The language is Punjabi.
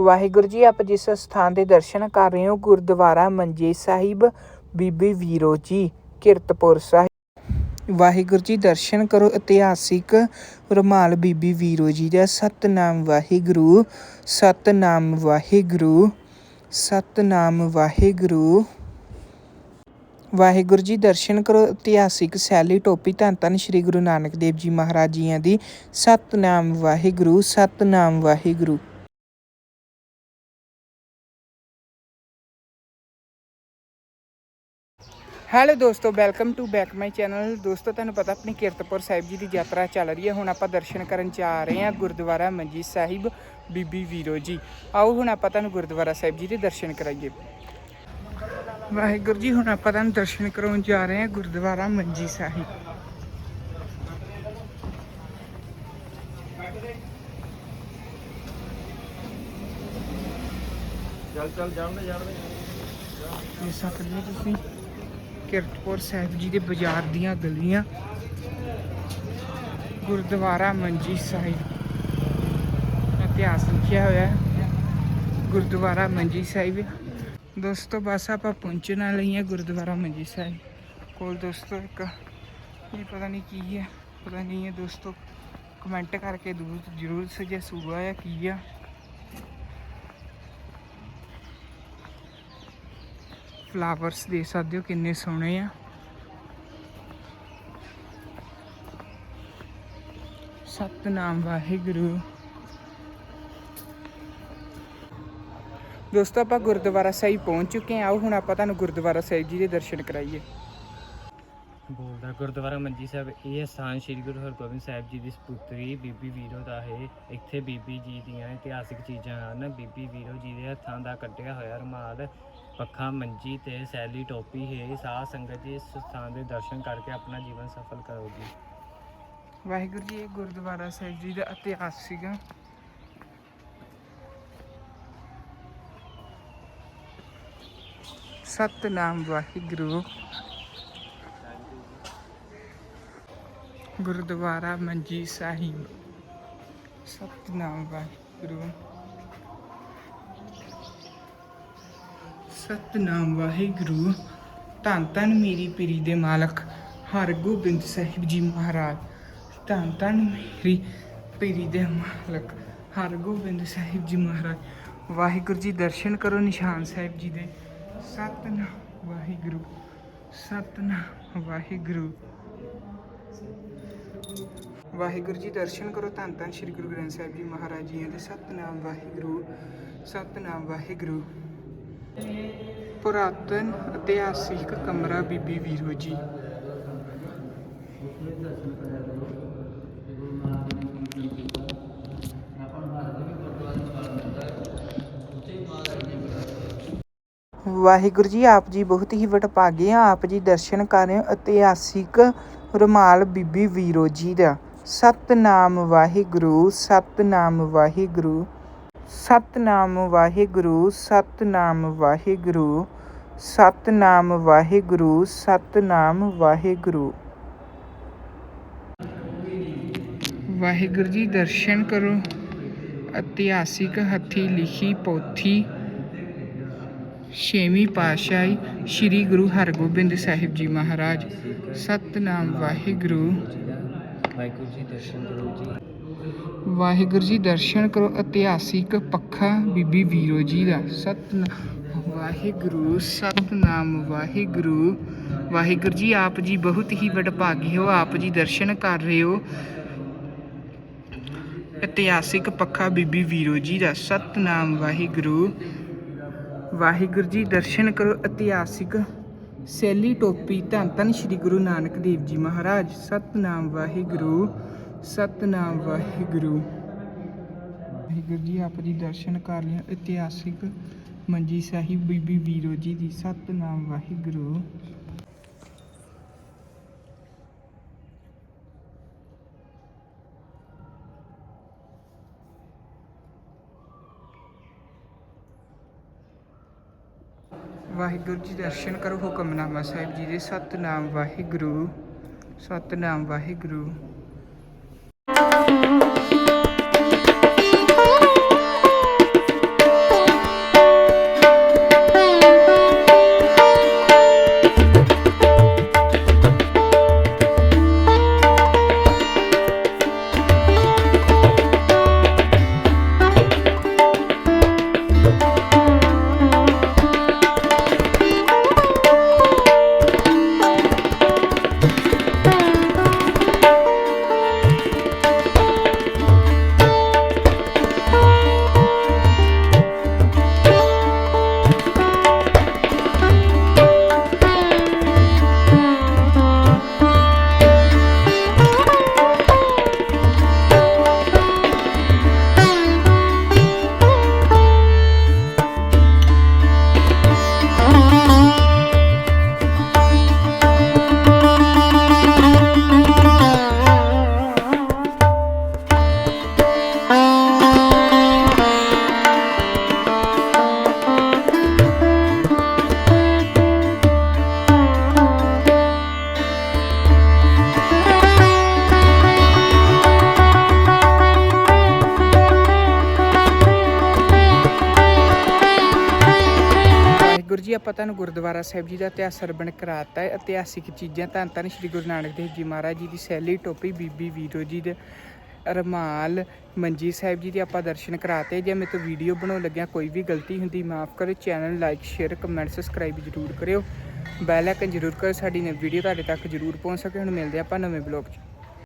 ਵਾਹਿਗੁਰੂ ਜੀ, ਆਪ ਜਿਸ ਸਥਾਨ ਦੇ ਦਰਸ਼ਨ ਕਰ ਰਹੇ ਹੋ, ਗੁਰਦੁਆਰਾ ਮੰਜੇ ਸਾਹਿਬ, ਬੀਬੀ ਵੀਰੋ ਜੀ, ਕਿਰਤਪੁਰ ਸਾਹਿਬ। ਵਾਹਿਗੁਰੂ ਜੀ, ਦਰਸ਼ਨ ਕਰੋ, ਇਤਿਹਾਸਿਕ ਰੁਮਾਲ ਬੀਬੀ ਵੀਰੋ ਜੀ ਦਾ। ਸਤਨਾਮ ਵਾਹਿਗੁਰੂ ਸਤਨਾਮ ਵਾਹਿਗੁਰੂ ਸਤਨਾਮ ਵਾਹਿਗੁਰੂ। ਵਾਹਿਗੁਰੂ ਜੀ, ਦਰਸ਼ਨ ਕਰੋ, ਇਤਿਹਾਸਿਕ ਸੈਲੀ ਟੋਪੀ ਧੰਨ ਧੰਨ ਸ੍ਰੀ ਗੁਰੂ ਨਾਨਕ ਦੇਵ ਜੀ ਮਹਾਰਾਜ ਜੀਆਂ ਦੀ। ਸਤਨਾਮ ਵਾਹਿਗੁਰੂ ਸਤਨਾਮ ਵਾਹਿਗੁਰੂ। ਹੈਲੋ ਦੋਸਤੋ welcome to back my channel ਦੋਸਤੋ ਤੁਹਾਨੂੰ ਪਤਾ ਆਪਣੀ ਕੀਰਤਪੁਰ ਸਾਹਿਬ ਜੀ ਦੀ ਯਾਤਰਾ ਚੱਲ ਰਹੀ ਹੈ। ਹੁਣ ਆਪਾਂ ਦਰਸ਼ਨ ਕਰਨ ਜਾ ਰਹੇ ਹਾਂ ਗੁਰਦੁਆਰਾ ਮੰਜੀ ਸਾਹਿਬ ਬੀਬੀ ਵੀਰੋ ਜੀ। ਆਓ ਹੁਣ ਆਪਾਂ ਤੁਹਾਨੂੰ ਗੁਰਦੁਆਰਾ ਸਾਹਿਬ ਜੀ ਦੇ ਦਰਸ਼ਨ ਕਰਾਈਏ। ਵਾਹਿਗੁਰੂ ਜੀ ਹੁਣ ਆਪਾਂ ਤੁਹਾਨੂੰ ਦਰਸ਼ਨ ਕਰਾਉਣ ਜਾ ਰਹੇ ਹਾਂ ਗੁਰਦੁਆਰਾ ਮੰਜੀ ਸਾਹਿਬ। ਚੱਲ ਚੱਲ ਜਾਣਦੇ ਜਾਣਦੇ। ਦੇਖ ਸਕਦੇ ਤੁਸੀਂ ਕਿਰਤਪੁਰ ਸਾਹਿਬ ਜੀ ਦੇ ਬਾਜ਼ਾਰ ਦੀਆਂ ਗਲੀਆਂ, ਗੁਰਦੁਆਰਾ ਮੰਜੀ ਸਾਹਿਬ। ਇਤਿਹਾਸ ਲਿਖਿਆ ਹੋਇਆ ਹੈ। ਗੁਰਦੁਆਰਾ ਮੰਜੀ ਸਾਹਿਬ। ਦੋਸਤੋ, ਬਸ ਆਪਾਂ ਪਹੁੰਚਣ ਵਾਲੇ ਹਾਂ ਗੁਰਦੁਆਰਾ ਮੰਜੀ ਸਾਹਿਬ ਕੋਲ। ਦੋਸਤੋ, ਇੱਕ ਇਹ ਪਤਾ ਨਹੀਂ ਕੀ ਹੈ, ਪਤਾ ਨਹੀਂ ਹੈ ਦੋਸਤੋ। ਕਮੈਂਟ ਕਰਕੇ ਦੂਰ ਜ਼ਰੂਰ ਸਜੇ ਸੂਬਾ ਹੈ ਕੀ ਆ। ਫਲਾਵਰਸ ਦੇਖ ਸਕਦੇ ਹੋ ਕਿੰਨੇ ਸੋਹਣੇ ਆ। ਸਤਨਾਮ ਵਾਹਿਗੁਰੂ। ਦੋਸਤੋ, ਆਪਾਂ ਗੁਰਦੁਆਰਾ ਸਾਹਿਬ ਪਹੁੰਚ ਚੁੱਕੇ ਹਾਂ। ਆਓ, ਹੁਣ ਆਪਾਂ ਤੁਹਾਨੂੰ ਗੁਰਦੁਆਰਾ ਸਾਹਿਬ ਜੀ ਦੇ ਦਰਸ਼ਨ ਕਰਾਈਏ। ਬੋਲਦਾ ਗੁਰਦੁਆਰਾ ਮੰਜੀ ਸਾਹਿਬ, ਇਹ ਸਥਾਨ ਸ੍ਰੀ ਗੁਰੂ ਹਰਗੋਬਿੰਦ ਸਾਹਿਬ ਜੀ ਦੀ ਸਪੁੱਤਰੀ ਬੀਬੀ ਵੀਰੋ ਦਾ ਹੈ। ਇੱਥੇ ਬੀਬੀ ਜੀ ਦੀਆਂ ਇਤਿਹਾਸਿਕ ਚੀਜ਼ਾਂ ਹਨ। ਬੀਬੀ ਵੀਰੋ ਜੀ ਦੇ ਹੱਥਾਂ ਦਾ ਕੱਢਿਆ ਹੋਇਆ ਰੁਮਾਲ ਪੱਖਾ, ਮੰਜੀ ਤੇ ਸੈਲੀ ਟੋਪੀ ਹੈ, ਸਾਧ ਸੰਗਤ ਜੀ, ਇਸ ਸਥਾਨ ਦੇ ਦਰਸ਼ਨ ਕਰਕੇ ਆਪਣਾ ਜੀਵਨ ਸਫਲ ਕਰੋ ਜੀ ਵਾਹਿਗੁਰੂ ਜੀ, ਇਹ ਗੁਰਦੁਆਰਾ ਸਾਹਿਬ ਜੀ ਦਾ ਇਤਿਹਾਸ ਸੀਗਾ। ਸਤਨਾਮ ਵਾਹਿਗੁਰੂ। ਗੁਰਦੁਆਰਾ ਮੰਜੀ ਸਾਹਿਬ। ਸਤਨਾਮ ਵਾਹਿਗੁਰੂ। ਸਤਨਾਮ ਵਾਹਿਗੁਰੂ, ਧੰਨ ਧੰਨ ਮੇਰੀ ਪੀਰੀ ਦੇ ਮਾਲਕ ਹਰਗੋਬਿੰਦ ਸਾਹਿਬ ਜੀ ਮਹਾਰਾਜ। ਧੰਨ ਧੰਨ ਮੇਰੀ ਪੀਰੀ ਦੇ ਮਾਲਕ ਹਰਗੋਬਿੰਦ ਸਾਹਿਬ ਜੀ ਮਹਾਰਾਜ। ਵਾਹਿਗੁਰੂ ਜੀ, ਦਰਸ਼ਨ ਕਰੋ ਨਿਸ਼ਾਨ ਸਾਹਿਬ ਜੀ ਦੇ। ਸਤਨਾਮ ਵਾਹਿਗੁਰੂ ਸਤਨਾਮ ਵਾਹਿਗੁਰੂ। ਵਾਹਿਗੁਰੂ ਜੀ, ਦਰਸ਼ਨ ਕਰੋ ਧੰਨ ਧੰਨ ਸ੍ਰੀ ਗੁਰੂ ਗ੍ਰੰਥ ਸਾਹਿਬ ਜੀ ਮਹਾਰਾਜ ਜੀ ਦੇ। ਸਤਨਾਮ ਵਾਹਿਗੁਰੂ ਸਤਨਾਮ ਵਾਹਿਗੁਰੂ। ਪੁਰਾਤਨ ਇਤਿਹਾਸਿਕ ਕਮਰਾ ਬੀਬੀ ਵੀਰੋ ਜੀ। ਵਾਹਿਗੁਰੂ ਜੀ, ਆਪ ਜੀ ਬਹੁਤ ਹੀ ਵਡਭਾਗੇ ਆ। ਆਪ ਜੀ ਦਰਸ਼ਨ ਕਰ ਰਹੇ ਹੋ ਇਤਿਹਾਸਿਕ ਰੁਮਾਲ ਬੀਬੀ ਵੀਰੋ ਜੀ ਦਾ। ਸਤਨਾਮ ਵਾਹਿਗੁਰੂ ਸਤਨਾਮ ਵਾਹਿਗੁਰੂ। ਸਤਨਾਮ ਵਾਹਿਗੁਰੂ ਸਤਨਾਮ ਵਾਹਿਗੁਰੂ ਸਤਨਾਮ ਵਾਹਿਗੁਰੂ ਸਤਨਾਮ ਵਾਹਿਗੁਰੂ। ਵਾਹਿਗੁਰੂ ਜੀ, ਦਰਸ਼ਨ ਕਰੋ। ਇਤਿਹਾਸਿਕ ਹੱਥੀ ਲਿਖੀ ਪੋਥੀ, ਛੇਵੀਂ ਪਾਤਸ਼ਾਹੀ ਸ੍ਰੀ ਗੁਰੂ ਹਰਗੋਬਿੰਦ ਸਾਹਿਬ ਜੀ ਮਹਾਰਾਜ। ਸਤਨਾਮ ਵਾਹਿਗੁਰੂ। ਵਾਹਿਗੁਰੂ ਜੀ, ਦਰਸ਼ਨ ਕਰੋ ਜੀ। ਵਾਹਿਗੁਰੂ ਜੀ ਦਰਸ਼ਨ ਕਰੋ, ਇਤਿਹਾਸਿਕ ਪੱਖਾ ਬੀਬੀ ਵੀਰੋ ਜੀ ਦਾ। ਸਤਨਾਮ ਵਾਹਿਗੁਰੂ ਸਤਨਾਮ ਵਾਹਿਗੁਰੂ। ਵਾਹਿਗੁਰੂ ਜੀ, ਆਪ ਜੀ ਬਹੁਤ ਹੀ ਵਡਭਾਗੀ ਹੋ। ਆਪ ਜੀ ਦਰਸ਼ਨ ਕਰ ਰਹੇ ਹੋ। ਇਤਿਹਾਸਿਕ ਪੱਖਾ ਬੀਬੀ ਵੀਰੋ ਜੀ ਦਾ। ਸਤਨਾਮ ਵਾਹਿਗੁਰੂ। ਵਾਹਿਗੁਰੂ ਜੀ, ਦਰਸ਼ਨ ਕਰੋ, ਇਤਿਹਾਸਿਕ ਸੈਲੀ ਟੋਪੀ ਧੰਨ ਧੰਨ ਸ੍ਰੀ ਗੁਰੂ ਨਾਨਕ ਦੇਵ ਜੀ ਮਹਾਰਾਜ। ਸਤਨਾਮ ਵਾਹਿਗੁਰੂ। ਸਤਨਾਮ ਵਾਹਿਗੁਰੂ। ਵਾਹਿਗੁਰੂ ਜੀ, ਆਪ ਜੀ ਦਰਸ਼ਨ ਕਰ ਲਿਆ। ਇਤਿਹਾਸਿਕ ਮੰਜੀ ਸਾਹਿਬ ਬੀਬੀ ਵੀਰੋ ਜੀ ਦੀ। ਸਤਨਾਮ ਵਾਹਿਗੁਰੂ। ਵਾਹਿਗੁਰੂ ਜੀ, ਦਰਸ਼ਨ ਕਰੋ ਹੁਕਮਨਾਮਾ ਸਾਹਿਬ ਜੀ ਦੇ। ਸਤਨਾਮ ਵਾਹਿਗੁਰੂ। ਸਤਨਾਮ ਵਾਹਿਗੁਰੂ। ਜੀ ਆਪਾਂ ਤੁਹਾਨੂੰ ਗੁਰਦੁਆਰਾ ਸਾਹਿਬ ਜੀ ਦਾ ਇਤਿਹਾਸ ਸਰਵਣ ਕਰਾਤਾ ਹੈ। ਇਤਿਹਾਸਿਕ ਚੀਜ਼ਾਂ ਧੰਨ ਧੰਨ ਸ਼੍ਰੀ ਗੁਰੂ ਨਾਨਕ ਦੇਵ ਜੀ ਮਹਾਰਾਜ ਜੀ ਦੀ ਸੈਲੀ ਟੋਪੀ, ਬੀਬੀ ਵੀਰੋ ਜੀ ਦੇ ਰਮਾਲ, ਮੰਜੀ ਸਾਹਿਬ ਜੀ ਦੇ ਆਪਾਂ ਦਰਸ਼ਨ ਕਰਾਤੇ। ਜੇ ਮੇਰੇ ਤੋਂ ਵੀਡੀਓ ਬਣਾਉਣ ਲੱਗਿਆ ਕੋਈ ਵੀ ਗਲਤੀ ਹੁੰਦੀ, ਮਾਫ ਕਰੋ। Channel like, share, comment, subscribe ਜਰੂਰ ਕਰਿਓ। ਬੈਲ ਆਈਕਨ ਜਰੂਰ ਕਰੋ, ਸਾਡੀ ਨਵੀਂ ਵੀਡੀਓ ਤੁਹਾਡੇ ਤੱਕ ਜਰੂਰ ਪਹੁੰਚ ਸਕੇ। ਹੁਣ ਮਿਲਦੇ ਆਪਾਂ ਨਵੇਂ ਬਲੌਗ 'ਚ।